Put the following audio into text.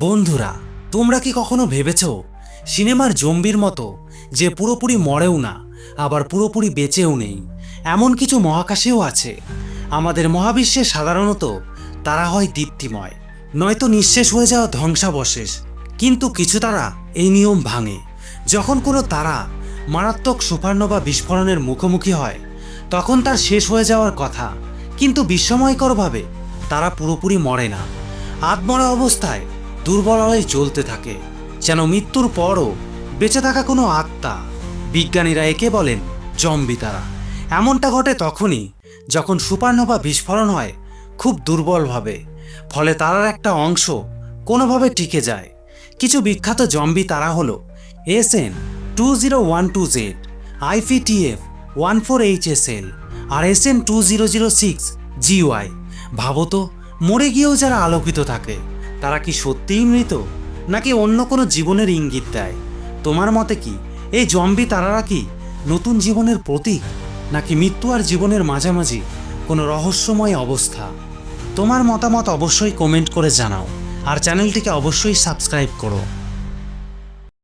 বন্ধুরা, তোমরা কি কখনো ভেবেছ, সিনেমার জম্বির মতো যে পুরোপুরি মরেও না, আবার পুরোপুরি বেঁচেও নেই? এমন কিছু মহাকাশেও আছে। আমাদের মহাবিশ্বে সাধারণত তারা হয় দীপ্তিময়। নয়তো নিঃশেষ হয়ে যাওয়া ধ্বংসাবশেষ। কিন্তু কিছু তারা এই নিয়ম ভাঙে। যখন কোনো তারা মারাত্মক সুপারনোভা বিস্ফোরণের মুখোমুখি হয়, তখন তার শেষ হয়ে যাওয়ার কথা। কিন্তু বিস্ময়করভাবে তারা পুরোপুরি মরে না। আত্মরা অবস্থায় দুর্বল হয়ে চলতে থাকে। যেন মৃত্যুর পরও বেঁচে থাকা কোনো আত্মা, বিজ্ঞানীরা একে বলেন জম্বি তারা এমনটা ঘটে তখনই যখন সুপারনোভা বিস্ফোরণ হয় খুব দুর্বলভাবে। ফলে তারার একটা অংশ কোনোভাবে টিকে যায়। কিছু বিখ্যাত জম্বি তারা হলো S N two zero one two Z IPTF one four H S L R S N two zero zero six GY ভাবো তো, মরে গিয়েও যারা আলোকিত থাকে। তারা কি সত্যিই মৃত? নাকি অন্য কোনো জীবনের ইঙ্গিত দেয়? তোমার মতে কি? এই জম্বি তারারা কি নতুন জীবনের প্রতীক? নাকি মৃত্যু আর জীবনের মাঝামাঝি কোনো রহস্যময় অবস্থা? তোমার মতামত অবশ্যই কমেন্ট করে জানাও, আর চ্যানেলটিকে অবশ্যই সাবস্ক্রাইব করো।